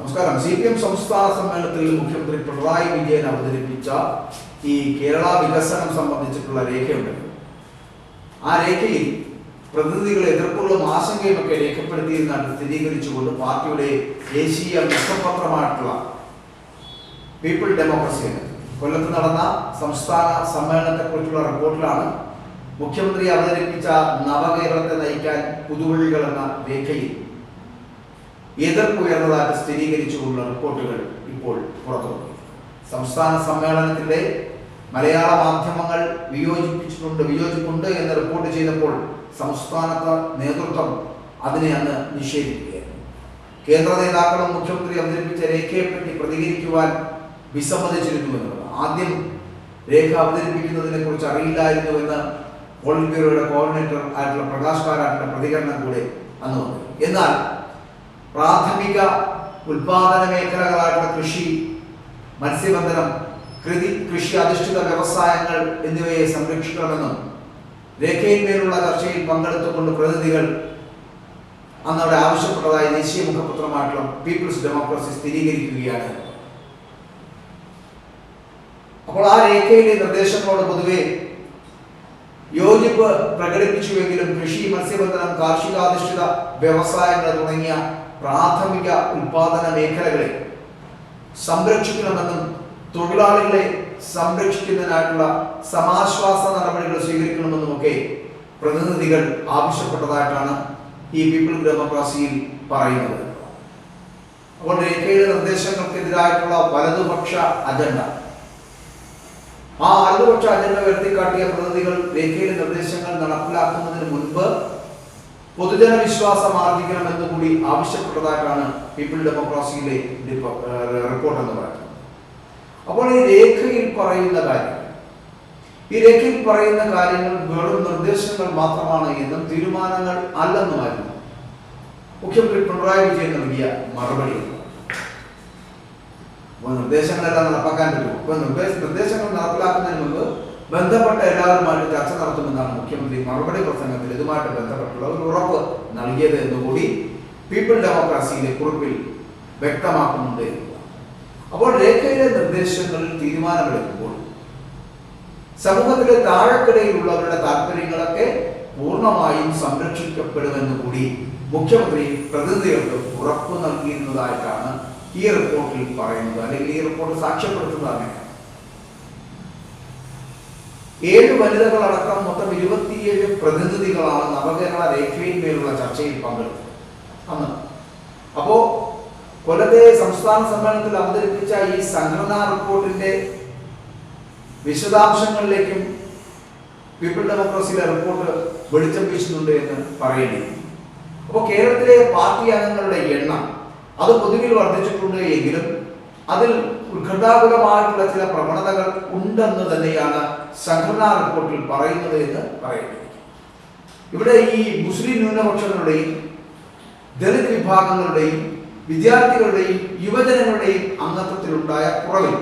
നമസ്കാരം. C P M സംസ്ഥാന സമ്മേളനത്തിൽ മുഖ്യമന്ത്രി പിണറായി വിജയൻ അവതരിപ്പിച്ച ഈ കേരള വികസനം സംബന്ധിച്ചിട്ടുള്ള രേഖയുണ്ട്. ആ രേഖയിൽ പ്രതിനിധികൾ എതിർപ്പുകളും ആശങ്കയും ഒക്കെ രേഖപ്പെടുത്തിയിരുന്നാണ് സ്ഥിരീകരിച്ചുകൊണ്ട് പാർട്ടിയുടെ ദേശീയ മുഖപത്രമായിട്ടുള്ള പീപ്പിൾ ഡെമോക്രസി കൊല്ലത്ത് നടന്ന സംസ്ഥാന സമ്മേളനത്തെക്കുറിച്ചുള്ള റിപ്പോർട്ടിലാണ് മുഖ്യമന്ത്രി അവതരിപ്പിച്ച നവകേരളത്തെ നയിക്കാൻ പുതുവഴികൾ എന്ന രേഖയിൽ എതിർപ്പുയർന്നതായിട്ട് സ്ഥിരീകരിച്ചുകൊണ്ടുള്ള റിപ്പോർട്ടുകൾ ഇപ്പോൾ പുറത്തു വന്നു സംസ്ഥാന സമ്മേളനത്തിന്റെ മലയാള മാധ്യമങ്ങൾ വിയോജിപ്പിച്ചിട്ടുണ്ട് വിയോജിപ്പുണ്ട് എന്ന് റിപ്പോർട്ട് ചെയ്തപ്പോൾ സംസ്ഥാനത്ത് നേതൃത്വം അതിനെ അന്ന് നിഷേധിക്കുകയായിരുന്നു. കേന്ദ്ര നേതാക്കളും മുഖ്യമന്ത്രി അവതരിപ്പിച്ച രേഖയെപ്പറ്റി പ്രതികരിക്കുവാൻ വിസമ്മതിച്ചിരുന്നു എന്നുള്ളത്. ആദ്യം രേഖ അവതരിപ്പിക്കുന്നതിനെ കുറിച്ച് അറിയില്ലായിരുന്നു എന്ന് പോളിറ്റ് ബ്യൂറോയുടെ കോർഡിനേറ്റർ ആയിട്ടുള്ള പ്രകാശ് കാരാട്ടിന്റെ പ്രതികരണം കൂടെ അന്ന് വന്നു എന്നാൽ പ്രാഥമിക ഉൽപാദന മേഖലകളായിട്ടുള്ള കൃഷി മത്സ്യബന്ധനം കൃതി കൃഷി അധിഷ്ഠിത വ്യവസായങ്ങൾ എന്നിവയെ സംരക്ഷിക്കണമെന്നും രേഖയിന്മേലുള്ള ചർച്ചയിൽ പങ്കെടുത്തുകൊണ്ട് പ്രതിനിധികൾ അന്ന് അവിടെ ആവശ്യപ്പെട്ടതായി ദേശീയ മുഖപത്രമായിട്ടുള്ള പീപ്പിൾസ് ഡെമോക്രസി സ്ഥിരീകരിക്കുകയാണ്. അപ്പോൾ ആ രേഖയിലെ നിർദ്ദേശങ്ങളോട് പൊതുവെ യോജിപ്പ് പ്രകടിപ്പിച്ചുവെങ്കിലും കൃഷി മത്സ്യബന്ധനം കാർഷികാധിഷ്ഠിത വ്യവസായങ്ങൾ തുടങ്ങിയ പ്രാഥമിക ഉൽപാദന മേഖലകളെ സംരക്ഷിക്കണമെന്നും തൊഴിലാളികളെ സംരക്ഷിക്കുന്നതിനായിട്ടുള്ള സമാശ്വാസ നടപടികൾ സ്വീകരിക്കണമെന്നുമൊക്കെ പ്രതിനിധികൾ ആവശ്യപ്പെട്ടതായിട്ടാണ് ഈ പീപ്പിൾ ഡെമോക്രാസിയിൽ പറയുന്നത്. അപ്പോൾ രേഖയുടെ നിർദ്ദേശങ്ങൾക്കെതിരായിട്ടുള്ള വലതുപക്ഷ അജണ്ട. ആ വലതുപക്ഷ അജണ്ട ഉയർത്തിക്കാട്ടിയ പ്രതിനിധികൾ രേഖയുടെ നിർദ്ദേശങ്ങൾ നടപ്പിലാക്കുന്നതിന് മുൻപ് പൊതുജന വിശ്വാസം ആർജിക്കണമെന്ന് കൂടി ആവശ്യപ്പെട്ടതായിട്ടാണ് പീപ്പിൾ ഡെമോക്രാസിയിലെ റിപ്പോർട്ട് എന്ന് പറയുന്നത്. അപ്പോൾ ഈ രേഖയിൽ പറയുന്ന കാര്യം ഈ രേഖയിൽ പറയുന്ന കാര്യങ്ങൾ വെറും നിർദ്ദേശങ്ങൾ മാത്രമാണ് എന്നും തീരുമാനങ്ങൾ അല്ലെന്നുമായിരുന്നു. മുഖ്യമന്ത്രി പിണറായി വിജയൻ നൽകിയ മറുപടി. നിർദ്ദേശങ്ങളെല്ലാം നടപ്പാക്കാൻ പറ്റുമോ? നിർദ്ദേശങ്ങൾ നടപ്പിലാക്കുന്നതിന് മുമ്പ് ബന്ധപ്പെട്ട എല്ലാവരുമായിട്ട് ചർച്ച നടത്തുമെന്നാണ് മുഖ്യമന്ത്രി മറുപടി പ്രസംഗത്തിൽ ഇതുമായിട്ട് ബന്ധപ്പെട്ടുള്ള ഒരു ഉറപ്പ് നൽകിയത് എന്നുകൂടി പീപ്പിൾ ഡെമോക്രസിയിലെ കുറിപ്പിൽ വ്യക്തമാക്കുന്നുണ്ട്. അപ്പോൾ രേഖയിലെ നിർദ്ദേശങ്ങളിൽ തീരുമാനമെടുക്കുമ്പോൾ സമൂഹത്തിലെ താഴെക്കിടയിലുള്ളവരുടെ താല്പര്യങ്ങളൊക്കെ പൂർണമായും സംരക്ഷിക്കപ്പെടുമെന്ന് കൂടി മുഖ്യമന്ത്രി പ്രതിനിധികൾക്ക് ഉറപ്പ് നൽകിയിരുന്നതായിട്ടാണ് ഈ റിപ്പോർട്ടിൽ പറയുന്നത് അല്ലെങ്കിൽ ഈ റിപ്പോർട്ട് സാക്ഷ്യപ്പെടുത്തുന്നത് അങ്ങനെയാണ് ഏഴ് വനിതകളടക്കം മൊത്തം ഇരുപത്തിയേഴ് പ്രതിനിധികളാണ് നവകേരള രേഖയിന്മേലുള്ള ചർച്ചയിൽ പങ്കെടുത്തത്. അന്ന്. അപ്പോ കൊല്ലത്തെ സംസ്ഥാന സമ്മേളനത്തിൽ അവതരിപ്പിച്ച ഈ സംഘടനാ റിപ്പോർട്ടിന്റെ വിശദാംശങ്ങളിലേക്കും പീപ്പിൾ ഡെമോക്രസിയിലെ റിപ്പോർട്ട് വെളിച്ചം വീശുന്നുണ്ട് എന്ന് പറയേണ്ടി അപ്പോൾ കേരളത്തിലെ പാർട്ടി അംഗങ്ങളുടെ എണ്ണം അത് പൊതുവിൽ വർദ്ധിച്ചിട്ടുണ്ട് എങ്കിലും അതിൽ ഉത്കണ്ഠാകുലമായിട്ടുള്ള ചില പ്രവണതകൾ ഉണ്ടെന്ന് തന്നെയാണ് സംഘടനാ റിപ്പോർട്ടിൽ പറയുന്നത് എന്ന് പറയുന്നത് ഇവിടെ ഈ മുസ്ലിം ന്യൂനപക്ഷങ്ങളുടെയും ദളിത് വിഭാഗങ്ങളുടെയും വിദ്യാർത്ഥികളുടെയും യുവജനങ്ങളുടെയും അംഗത്വത്തിലുണ്ടായ കുറവിൽ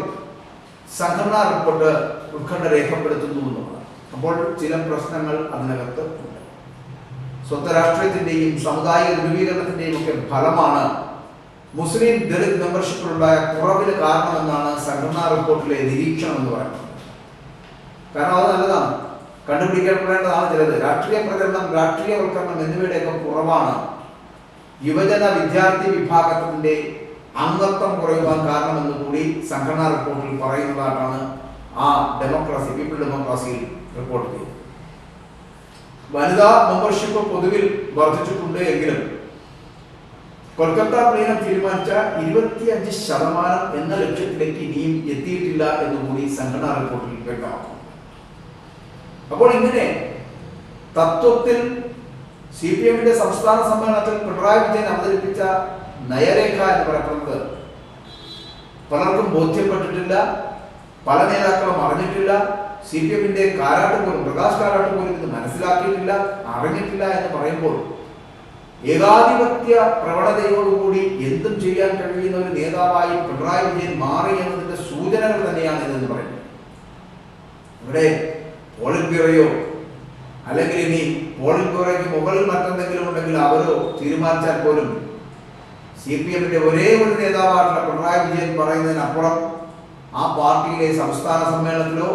സംഘടനാ റിപ്പോർട്ട് ഉത്കണ്ഠ രേഖപ്പെടുത്തുന്നു എന്നുള്ളതാണ്. അപ്പോൾ ചില പ്രശ്നങ്ങൾ അതിനകത്ത് ഉണ്ട്. സ്വത്ത് രാഷ്ട്രീയത്തിന്റെയും സാമുദായിക ധ്രുവീകരണത്തിന്റെയും ഒക്കെ ഫലമാണ് മുസ്ലിം ദളിത് മെമ്പർഷിപ്പിലുണ്ടായ കുറവിന് കാരണമെന്നാണ് സംഘടനാ റിപ്പോർട്ടിലെ നിരീക്ഷണം എന്ന് പറയുന്നത്. കാരണം അത് നല്ലതാണ്. കണ്ടുപിടിക്കപ്പെടേണ്ടതാണ് ചിലത്. രാഷ്ട്രീയ പ്രചരണം രാഷ്ട്രീയവൽക്കരണം എന്നിവയുടെയൊക്കെ കുറവാണ്. യുവജന വിദ്യാർത്ഥി വിഭാഗത്തിന്റെ അംഗത്വം കുറയുവാൻ കാരണമെന്ന് കൂടി സംഘടനാ റിപ്പോർട്ടിൽ പറയുന്നതായിട്ടാണ് ആ ഡെമോക്രസി പീപ്പിൾ ഡെമോക്രസിയിൽ റിപ്പോർട്ട് ചെയ്തത് വനിതാ മെമ്പർഷിപ്പ് പൊതുവിൽ വർദ്ധിച്ചിട്ടുണ്ട് എങ്കിലും കൊൽക്കത്ത പ്ലീനം തീരുമാനിച്ച ഇരുപത്തിയഞ്ച് ശതമാനം എന്ന ലക്ഷ്യത്തിലേക്ക് ഇനിയും എത്തിയിട്ടില്ല എന്ന് കൂടി സംഘടനാ റിപ്പോർട്ടിൽ വ്യക്തമാക്കുന്നു. അപ്പോൾ ഇങ്ങനെ തത്വത്തിൽ സി പി എമ്മിന്റെ സംസ്ഥാന സമ്മേളനത്തിൽ പിണറായി വിജയൻ അവതരിപ്പിച്ച നയരേഖ എന്ന് പറയുന്നത് പലർക്കും ബോധ്യപ്പെട്ടിട്ടില്ല പല നേതാക്കളും അറിഞ്ഞിട്ടില്ല സി പി എമ്മിന്റെ കാരാട്ട് പോലും പ്രകാശ് കാരാട്ട് പോലും ഇത് മനസ്സിലാക്കിയിട്ടില്ല അറിഞ്ഞിട്ടില്ല എന്ന് പറയുമ്പോൾ ഏകാധിപത്യ പ്രവണതയോടുകൂടി എന്തും ചെയ്യാൻ കഴിയുന്ന ഒരു നേതാവായി പിണറായി വിജയൻ മാറി എന്നതിന്റെ സൂചനകൾ തന്നെയാണ് ഇതെന്ന് പറയുന്നത്. ഇവിടെ പോളിറ്റ് ബ്യൂറോയോ അല്ലെങ്കിൽ ഇനി പോളിറ്റ് ബ്യൂറോയ്ക്ക് മുകളിൽ മറ്റെന്തെങ്കിലും ഉണ്ടെങ്കിൽ അവരോ തീരുമാനിച്ചാൽ പോലും സി പി എമ്മിന്റെ ഒരേ ഒരു നേതാവായിട്ടുള്ള പിണറായി വിജയൻ പറയുന്നതിനപ്പുറം ആ പാർട്ടിയിലെ സംസ്ഥാന സമ്മേളനത്തിലോ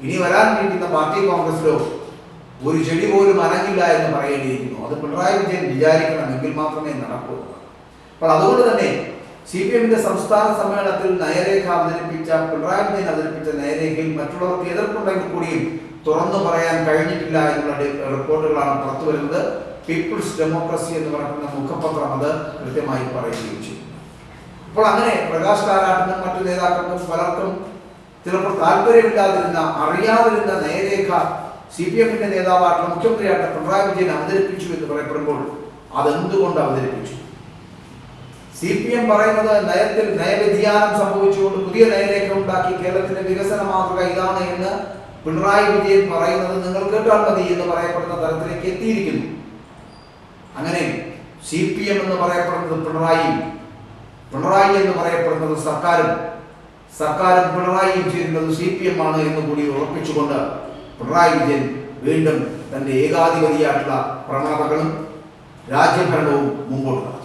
ഇനി വരാൻ വരാനിരിക്കുന്ന പാർട്ടി കോൺഗ്രസിലോ ഒരു ചെടി പോലും അനങ്ങില്ല എന്ന് പറയേണ്ടിയിരിക്കുന്നു. അത് പിണറായി വിജയൻ വിചാരിക്കണമെങ്കിൽ മാത്രമേ നടക്കൂ അപ്പോൾ അതുകൊണ്ട് തന്നെ സി പി എമ്മിന്റെ സംസ്ഥാന സമ്മേളനത്തിൽ നയരേഖ അവതരിപ്പിച്ച പിണറായി വിജയൻ അവതരിപ്പിച്ച നയരേഖയിൽ മറ്റുള്ളവർക്ക് എതിർപ്പുണ്ടെങ്കിൽ കൂടിയും തുറന്നു പറയാൻ കഴിഞ്ഞിട്ടില്ല എന്നുള്ള റിപ്പോർട്ടുകളാണ് പുറത്തു വരുന്നത്. പീപ്പിൾസ് ഡെമോക്രസി എന്ന് പറയുന്ന മുഖപത്രം അത് കൃത്യമായി പറയുകയും ചെയ്യും അപ്പോൾ അങ്ങനെ പ്രകാശ് കാരാട്ടിനും മറ്റു നേതാക്കൾക്കും പലർക്കും ചിലപ്പോൾ താല്പര്യമില്ലാതിരുന്ന അറിയാതിരുന്ന നയരേഖ സി പി എമ്മിന്റെ നേതാവായിട്ടുള്ള മുഖ്യമന്ത്രിയായിട്ട് പിണറായി വിജയൻ അവതരിപ്പിച്ചു എന്ന് പറയപ്പെടുമ്പോൾ അതെന്തുകൊണ്ട് അവതരിപ്പിച്ചു? സി പി എം പറയുന്നത് നയത്തിൽ നയവ്യതിയാനം സംഭവിച്ചുകൊണ്ട് പുതിയ നയരേഖ ഉണ്ടാക്കി കേരളത്തിന്റെ വികസന മാതൃക ഇതാണ് എന്ന് പിണറായി വിജയൻ പറയുന്നത് നിങ്ങൾ കേട്ടാൽ മതി എന്ന് പറയപ്പെടുന്ന തരത്തിലേക്ക് എത്തിയിരിക്കുന്നു. അങ്ങനെ സി പി എം എന്ന് പറയപ്പെടുന്നത് പിണറായി പിണറായി എന്ന് പറയപ്പെടുന്നത് സർക്കാരും സർക്കാരും പിണറായിയും ചേരുന്നത് സി പി എം ആണ് എന്ന് കൂടി ഉറപ്പിച്ചുകൊണ്ട് പിണറായി വിജയൻ വീണ്ടും തന്റെ ഏകാധിപതിയായിട്ടുള്ള പ്രണാമകളും രാജ്യഭരണവും മുമ്പോട്ട്